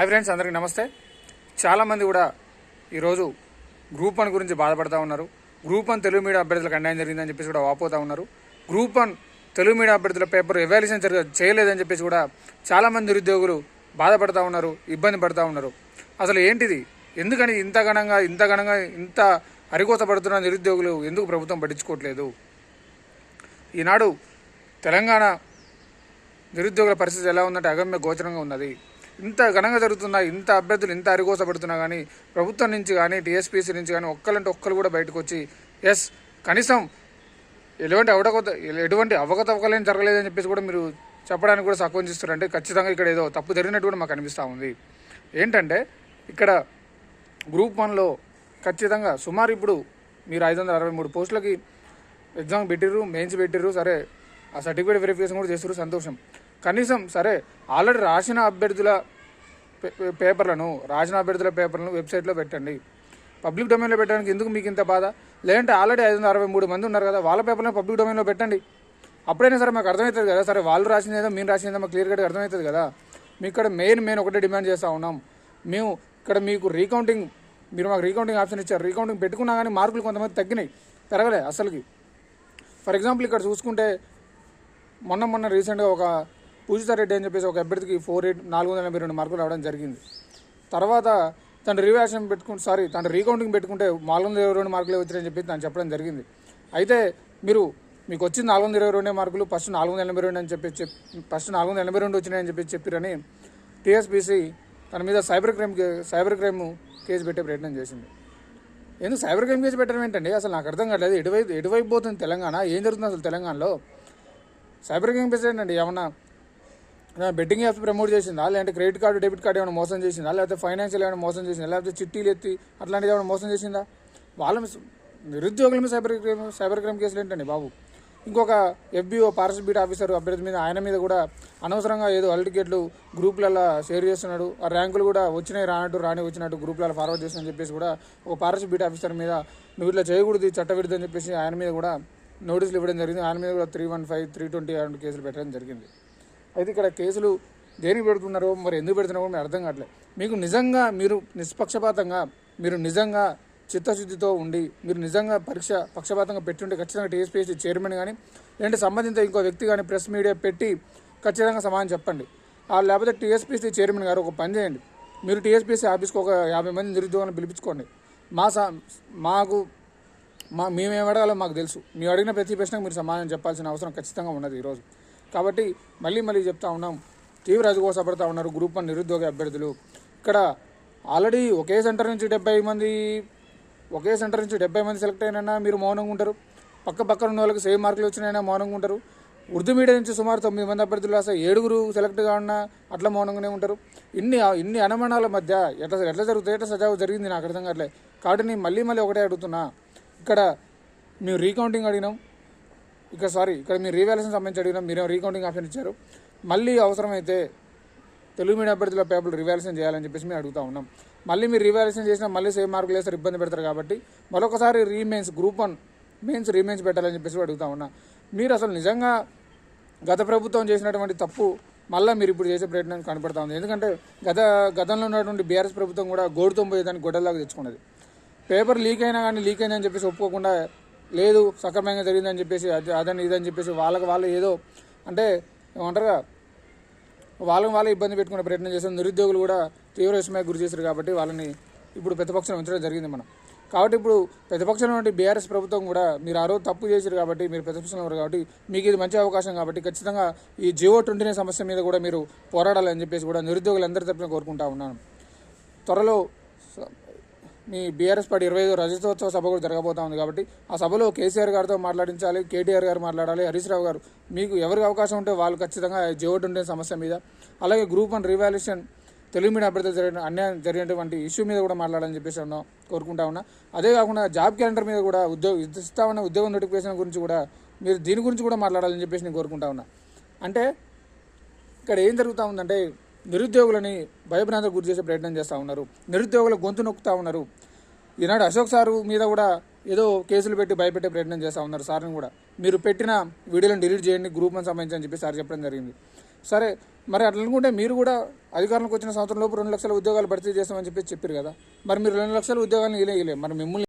Hi friends అందరికీ నమస్తే. చాలామంది కూడా ఈరోజు గ్రూప్ వన్ గురించి బాధపడతా ఉన్నారు. గ్రూప్ వన్ తెలుగు మీడియా అభ్యర్థులకు అన్యాయం జరిగిందని చెప్పేసి కూడా వాపోతూ ఉన్నారు. గ్రూప్ వన్ తెలుగు మీడియా అభ్యర్థుల పేపర్ ఎవాల్యుయేషన్ జరగ చేయలేదని చెప్పేసి కూడా చాలామంది నిరుద్యోగులు బాధపడతా ఉన్నారు ఇబ్బంది పడతా ఉన్నారు. అసలు ఏంటిది? ఎందుకని ఇంత ఘనంగా ఇంత ఘనంగా ఇంత అరికోత పడుతున్న నిరుద్యోగులు ఎందుకు ప్రభుత్వం పట్టించుకోవట్లేదు? ఈనాడు తెలంగాణ నిరుద్యోగుల పరిస్థితి ఎలా ఉందంటే అగమ్య గోచరంగా ఉన్నది. ఇంత ఘనంగా జరుగుతున్నా ఇంత అభ్యర్థులు ఇంత అరిగోసపడుతున్నా కానీ ప్రభుత్వం నుంచి కానీ టీఎస్పీసీ నుంచి కానీ ఒక్కలంటే ఒక్కరు కూడా బయటకు వచ్చి ఎస్ కనీసం ఎటువంటి అవడకొత ఎటువంటి అవకతవకలేం జరగలేదని చెప్పేసి కూడా మీరు చెప్పడానికి కూడా సహకరించిస్తారు అంటే ఖచ్చితంగా ఇక్కడ ఏదో తప్పు జరిగినట్టు కూడా మాకు అనిపిస్తూ ఉంది. ఏంటంటే ఇక్కడ గ్రూప్ వన్లో ఖచ్చితంగా సుమారు ఇప్పుడు మీరు ఐదు వందల అరవై మూడు పోస్టులకి ఎగ్జామ్ పెట్టిర్రు మెయిన్స్ పెట్టిర్రు సరే ఆ సర్టిఫికేట్ వెరిఫికేషన్ కూడా చేస్తారు సంతోషం. కనీసం సరే ఆల్రెడీ రాసిన అభ్యర్థుల పే- పేపర్లను రాసిన అభ్యర్థుల పేపర్లను వెబ్సైట్లో పెట్టండి. పబ్లిక్ డొమైన్లో పెట్టడానికి ఎందుకు మీకు ఇంత బాధ? లేదంటే ఆల్రెడీ ఐదు వందల అరవై మూడు మంది ఉన్నారు కదా వాళ్ళ పేపర్లను పబ్లిక్ డొమైన్లో పెట్టండి. అప్పుడైనా సరే మాకు అర్థమవుతుంది కదా సరే వాళ్ళు రాసింది ఏదో మేము రాసింది ఏదో మాకు క్లియర్ కట్గా అర్థమవుతుంది కదా. మీ ఇక్కడ మెయిన్ మెయిన్ ఒకటే డిమాండ్ చేస్తూ ఉన్నాం. మేము ఇక్కడ మీకు రీకౌంటింగ్ మీరు మాకు రీకౌంటింగ్ ఆప్షన్ ఇచ్చారు. రీకౌంటింగ్ పెట్టుకున్నా కానీ మార్కులు కొంతమంది తగ్గినాయి పెరగలే అసలుకి. ఫర్ ఎగ్జాంపుల్ ఇక్కడ చూసుకుంటే మొన్న మొన్న రీసెంట్గా ఒక పూజితారెడ్డి అని చెప్పేసి ఒక అభ్యర్థికి ఫోర్ ఎయిట్ నాలుగు వందల ఎనభై రెండు మార్కులు రావడం జరిగింది. తర్వాత తను రివాషన్ పెట్టుకుంటే సారీ తను రీకౌంటింగ్ పెట్టుకుంటే నాలుగు వందల ఇరవై రెండు మార్కులే వచ్చాయని చెప్పి తను చెప్పడం జరిగింది. అయితే మీరు మీకు వచ్చింది నాలుగు వందల ఇరవై రెండే మార్కులు ఫస్ట్ నాలుగు వందల ఎనభై రెండు అని చెప్పి చెప్పి ఫస్ట్ నాలుగు వందల ఎనభై రెండు వచ్చినాయని చెప్పి చెప్పిరని టీఎస్పీసీ తన మీద cyber crime cyber crime case పెట్టే ప్రయత్నం చేసింది. ఎందుకు సైబర్ క్రైమ్ కేసు పెట్టడం ఏంటండి? అసలు నాకు అర్థం కావట్లేదు. ఎటువైపు ఎటువైపు పోతుంది తెలంగాణ? ఏం జరుగుతుంది అసలు తెలంగాణలో? సైబర్ క్రైమ్ కేసు ఏంటండి? ఏమన్నా బెట్టింగ్ యాప్స్ ప్రమోట్ చేసిందా? లేదంటే క్రెడిట్ కార్డు డెబిట్ కార్డు ఏమైనా మోసం చేసిందా? లేకపోతే ఫైనాన్షియల్ ఏమైనా మోసం చేసిందా? లేకపోతే చిట్టీలు ఎత్తి అట్లాంటిది ఏమైనా మోసం చేసిందా? వాళ్ళ నిరుద్యోగుల మీద సైబర్ క్రైమ్ సైబర్ క్రైమ్ కేసులు ఏంటండి బాబు? ఇంకొక ఎఫ్బిఓ పార్సల్ బీట్ ఆఫీసర్ అభ్యర్థి మీద ఆయన మీద కూడా అనవసరంగా ఏదో అల్ టికెట్లు గ్రూపులలో షేర్ చేస్తున్నాడు. ఆ ర్యాంకులు కూడా వచ్చినాయి రానట్టు రాని వచ్చినట్టు గ్రూపులలో ఫార్వర్డ్ చేస్తున్నా చెప్పేసి కూడా ఒక పార్సల్ బీట్ ఆఫీసర్ మీద నువ్వు ఇట్లా చేయకూడదు చట్టవిరుద్ధం అని చెప్పేసి ఆయన మీద కూడా నోటీసులు ఇవ్వడం జరిగింది. ఆయన మీద కూడా three one five three twenty కేసులు పెట్టడం జరిగింది. అయితే ఇక్కడ కేసులు దేనికి పెడుతున్నారో మరి ఎందుకు పెడుతున్నారో మీరు అర్థం కావట్లేదు. మీకు నిజంగా మీరు నిష్పక్షపాతంగా మీరు నిజంగా చిత్తశుద్ధితో ఉండి మీరు నిజంగా పరీక్ష పక్షపాతంగా పెట్టుంటే ఖచ్చితంగా టీఎస్పీఎస్సీ చైర్మన్ కానీ లేదంటే సంబంధిత ఇంకో వ్యక్తి కానీ ప్రెస్ మీడియా పెట్టి ఖచ్చితంగా సమాధానం చెప్పండి. ఆ లేకపోతే టీఎస్పీసీ చైర్మన్ గారు ఒక పని చేయండి. మీరు టీఎస్పీసీ ఆఫీస్కి ఒక యాభై మంది నిరుద్యోగాలను పిలిపించుకోండి. మా సా మాకు మా మేము అడగాలో మాకు తెలుసు. మేము అడిగిన ప్రతి ప్రశ్నకు మీరు సమాధానం చెప్పాల్సిన అవసరం ఖచ్చితంగా ఉన్నది ఈరోజు. కాబట్టి మళ్ళీ మళ్ళీ చెప్తా ఉన్నాం. తీవ్ర అజగోసపడతా ఉన్నారు గ్రూప్ వన్ నిరుద్యోగ అభ్యర్థులు. ఇక్కడ ఆల్రెడీ ఒకే సెంటర్ నుంచి డెబ్బై మంది ఒకే సెంటర్ నుంచి డెబ్బై మంది సెలెక్ట్ అయినా మీరు మౌనంగా ఉంటారు. పక్క పక్కన ఉన్న వాళ్ళకి సేమ్ మార్కులు వచ్చినాయినా మౌనంగా ఉంటారు. ఉర్దూ మీడియం నుంచి సుమారు తొమ్మిది మంది అభ్యర్థులు అసలు ఏడుగురు సెలెక్ట్ కావున్నా అట్లా మౌనంగానే ఉంటారు. ఇన్ని ఇన్ని అనుమానాల మధ్య ఎట్లా ఎట్లా జరుగుతాయి ఎట్లా సజావు జరిగింది నాకు అర్థం కావట్లేదు కాబట్టి నేను మళ్ళీ మళ్ళీ ఒకటే అడుగుతున్నా. ఇక్కడ మేము రీకౌంటింగ్ అడిగినాం. ఇక్కడ సారీ ఇక్కడ మీరు రీవాల్యూషన్ సంబంధించి అడిగినా మీరు రీకౌంటింగ్ ఆప్షన్ ఇచ్చారు? మళ్ళీ అవసరమైతే తెలుగు మీడియం అభ్యర్థుల పేపర్లు రివాల్యూషన్ చేయాలని చెప్పేసి మేము అడుగుతా ఉన్నాం. మళ్ళీ మీరు రివాల్యూషన్ చేసినా మళ్ళీ సేమ్ మార్కులు వేస్తారు ఇబ్బంది పెడతారు కాబట్టి మరొకసారి remains group one mains remains పెట్టాలని చెప్పేసి అడుగుతా ఉన్నా. మీరు అసలు నిజంగా గత ప్రభుత్వం చేసినటువంటి తప్పు మళ్ళీ మీరు ఇప్పుడు చేసే ప్రయత్నం కనపడతా ఉంది. ఎందుకంటే గత గతంలో ఉన్నటువంటి బీఆర్ఎస్ ప్రభుత్వం కూడా గోడుతో పోయేదాన్ని గొడ్డలాగా తెచ్చుకున్నది. పేపర్ లీక్ అయినా కానీ లీక్ అయిందని చెప్పేసి ఒప్పుకోకుండా లేదు సక్రమంగా జరిగిందని చెప్పేసి అదని ఇదని చెప్పేసి వాళ్ళకి వాళ్ళు ఏదో అంటే ఏమంటారుగా వాళ్ళని వాళ్ళే ఇబ్బంది పెట్టుకునే ప్రయత్నం చేస్తారు నిరుద్యోగులు కూడా తీవ్ర విషయమే గురి చేశారు కాబట్టి వాళ్ళని ఇప్పుడు ప్రతిపక్షం ఉంచడం జరిగింది మనం. కాబట్టి ఇప్పుడు ప్రతిపక్షంలో ఉండే బీఆర్ఎస్ ప్రభుత్వం కూడా మీరు ఆ రోజు తప్పు చేశారు కాబట్టి మీరు ప్రతిపక్షంలో ఉన్నారు కాబట్టి మీకు ఇది మంచి అవకాశం కాబట్టి ఖచ్చితంగా ఈ జియో ట్వంటీ సమస్య మీద కూడా మీరు పోరాడాలని చెప్పేసి కూడా నిరుద్యోగులందరి తరపున కోరుకుంటా ఉన్నాను. త్వరలో మీ బీఆర్ఎస్ పార్టీ ఇరవై ఐదు రజతోత్సవ సభ కూడా జరగబోతా ఉంది కాబట్టి ఆ సభలో కేసీఆర్ గారితో మాట్లాడించాలి కేటీఆర్ గారు మాట్లాడాలి హరీష్ రావు గారు. మీకు ఎవరికి అవకాశం ఉంటే వాళ్ళు ఖచ్చితంగా జోటు ఉండే సమస్య మీద అలాగే group one revaluation Telugu medium అభ్యర్థులు జరిగిన అన్యాయం జరిగినటువంటి ఇష్యూ మీద కూడా మాట్లాడాలని చెప్పేసి ఉన్నా కోరుకుంటా ఉన్నా. అదే కాకుండా జాబ్ క్యాలెండర్ మీద కూడా ఉద్యోగ ఇస్తా ఉన్న ఉద్యోగ నోటిఫికేషన్ గురించి కూడా మీరు దీని గురించి కూడా మాట్లాడాలని చెప్పేసి నేను కోరుకుంటా ఉన్నా. అంటే ఇక్కడ ఏం జరుగుతూ ఉందంటే నిరుద్యోగులని భయభ్రాంతకు గురి చేసే ప్రయత్నం చేస్తూ ఉన్నారు. నిరుద్యోగుల గొంతు నొక్కుతూ ఉన్నారు. ఈనాడు అశోక్ సారు మీద కూడా ఏదో కేసులు పెట్టి భయపెట్టే ప్రయత్నం చేస్తూ ఉన్నారు సార్ని కూడా. మీరు పెట్టిన వీడియోలను డిలీట్ చేయండి గ్రూప్ని సంబంధించి అని చెప్పి సార్ చెప్పడం జరిగింది. సరే మరి అట్లా అనుకుంటే మీరు కూడా అధికారంలోకి వచ్చిన సంవత్సరం లోపు రెండు లక్షల ఉద్యోగాలు భర్తీ చేస్తామని చెప్పి చెప్పారు కదా. మరి మీరు రెండు లక్షల ఉద్యోగాలను ఇలే ఇలే మరి మిమ్మల్ని